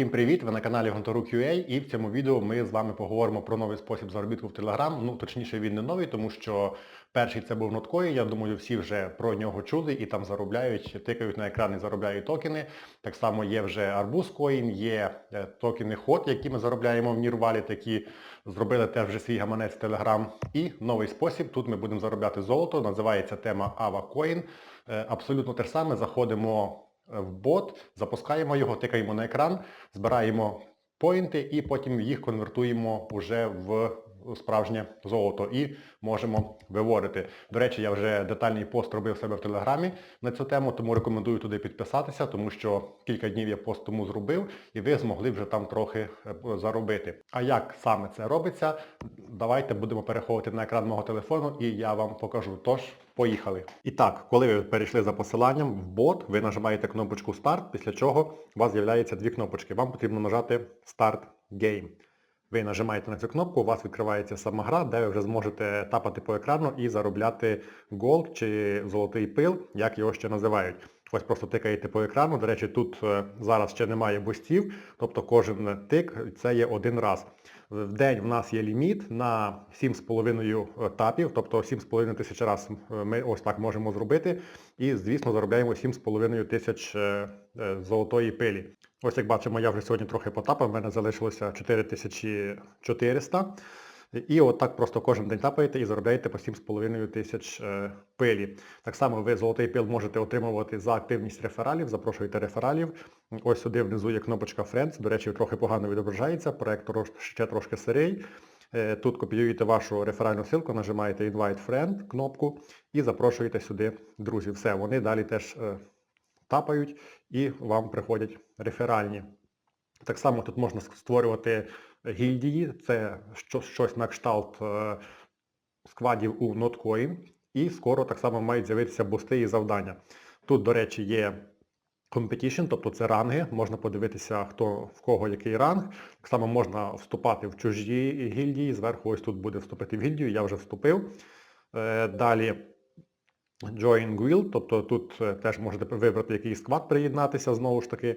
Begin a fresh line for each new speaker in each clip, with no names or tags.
Всім привіт! Ви на каналі Гонтору.ua і в цьому відео ми з вами поговоримо про новий спосіб заробітку в Telegram. Ну, точніше, він не новий, тому що перший це був Notcoin. Я думаю, всі вже про нього чули і там заробляють, тикають на екран і заробляють токени. Так само є вже Arbuz Coin, є е, токени HOT, які ми заробляємо в Nirvali, такі зробили теж вже свій гаманець Telegram. І новий спосіб, тут ми будемо заробляти золото, називається тема Ava Coin. Е, Абсолютно те ж саме, заходимо в бот, запускаємо його, тикаємо на екран, збираємо поінти і потім їх конвертуємо вже в справжнє золото і можемо виводити. До речі, я вже детальний пост робив себе в Телеграмі на цю тему, тому рекомендую туди підписатися, тому що кілька днів я пост тому зробив і ви змогли вже там трохи е, заробити. А як саме це робиться, давайте будемо переходити на екран мого телефону і я вам покажу. Тож, поїхали. І так, коли ви перейшли за посиланням в бот, ви нажимаєте кнопочку Старт, після чого у вас з'являється дві кнопочки. Вам потрібно нажати Start Game. Ви нажимаєте на цю кнопку, у вас відкривається сама гра, де ви вже зможете тапати по екрану і заробляти голд чи золотий пил, як його ще називають. Ось просто тикаєте по екрану. До речі, тут е, зараз ще немає бустів, тобто кожен тик це є один раз. В день в нас є ліміт на 7,5 тапів, тобто 7,5 тисяч разів ми ось так можемо зробити. І, звісно, заробляємо 7,5 тисяч е, е, золотої пилі. Ось як бачимо, я вже сьогодні трохи потапав, в мене залишилося 4400. І от так просто кожен день тапаєте і заробляєте по 7,5 тисяч е, пилі. Так само ви золотий пил можете отримувати за активність рефералів, запрошуєте рефералів. Ось сюди внизу є кнопочка Friends, до речі, трохи погано відображається, проект ще трошки сирий. Е, Тут копіюєте вашу реферальну ссылку, нажимаєте Invite Friend кнопку і запрошуєте сюди друзів. Все, вони далі теж е, тапають і вам приходять реферальні. Так само тут можна створювати гільдії, це щось на кшталт е, складів у Notcoin. І скоро так само мають з'явитися бусти і завдання. Тут, до речі, є competition, тобто це ранги, можна подивитися, хто в кого який ранг. Так само можна вступати в чужі гільдії, зверху ось тут буде вступити в гільдію, я вже вступив. Е, Далі Join Guild, тобто тут е, теж можете вибрати який склад приєднатися знову ж таки.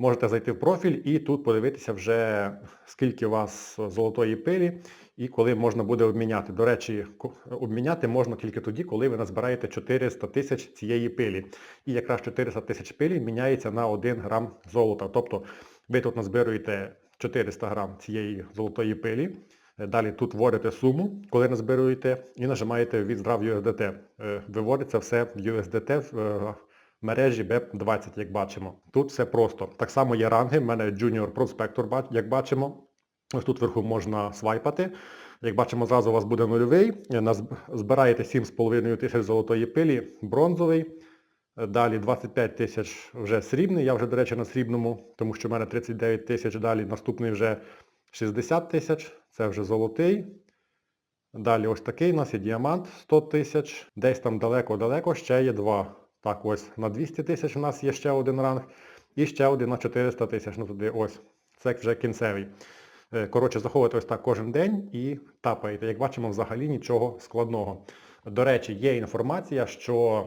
Можете зайти в профіль і тут подивитися вже скільки у вас золотої пилі і коли можна буде обміняти. До речі, обміняти можна тільки тоді, коли ви назбираєте 400 тисяч цієї пилі. І якраз 400 тисяч пилі міняється на 1 грам золота. Тобто ви тут назбируєте 400 грам цієї золотої пилі. Е, Далі тут вводите суму, коли назбируєте, і нажимаєте «Відздрав USDT». Е, Виводиться все в USDT в е, мережі BEP20, як бачимо. Тут все просто. Так само є ранги, в мене Junior Prospector, як бачимо. Ось тут вверху можна свайпати. Як бачимо, зразу у вас буде нульовий. Збираєте 7,5 тисяч золотої пилі, бронзовий. Далі 25 тисяч вже срібний, я вже, до речі, на срібному, тому що в мене 39 тисяч, далі наступний вже 60 тисяч, це вже золотий. Далі ось такий у нас є діамант 100 тисяч, десь там далеко-далеко ще є два. Так, ось на 200 тисяч у нас є ще один ранг. І ще один на 400 тисяч. Ну туди ось. Це вже кінцевий. Е, Коротше, заходите ось так кожен день і тапаєте. Як бачимо, взагалі нічого складного. До речі, є інформація, що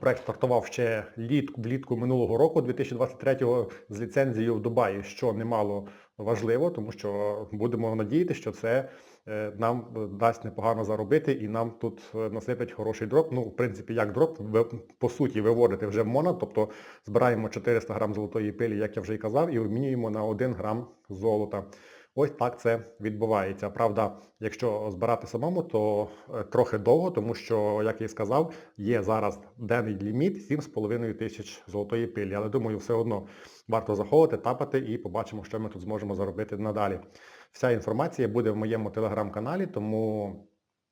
проект стартував ще літ, влітку минулого року, 2023-го, з ліцензією в Дубаї, що немало важливо, тому що будемо надіятися, що це е, нам е, дасть непогано заробити і нам тут насипять хороший дроп. Ну, в принципі, як дроп, ви, по суті, виводите вже в мона, тобто збираємо 400 грам золотої пилі, як я вже і казав, і обмінюємо на 1 грам золота. Ось так це відбувається. Правда, якщо збирати самому, то е, трохи довго, тому що, як я і сказав, є зараз денний ліміт 7,5 тисяч золотої пилі. Але думаю, все одно варто заходити, тапати і побачимо, що ми тут зможемо заробити надалі. Вся інформація буде в моєму телеграм-каналі, тому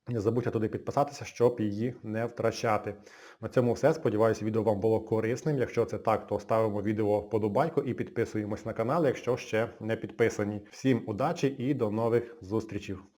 не забудьте туди підписатися, щоб її не втрачати. На цьому все. Сподіваюся, відео вам було корисним. Якщо це так, то ставимо відео вподобайку і підписуємось на канал, якщо ще не підписані. Всім удачі і до нових зустрічей.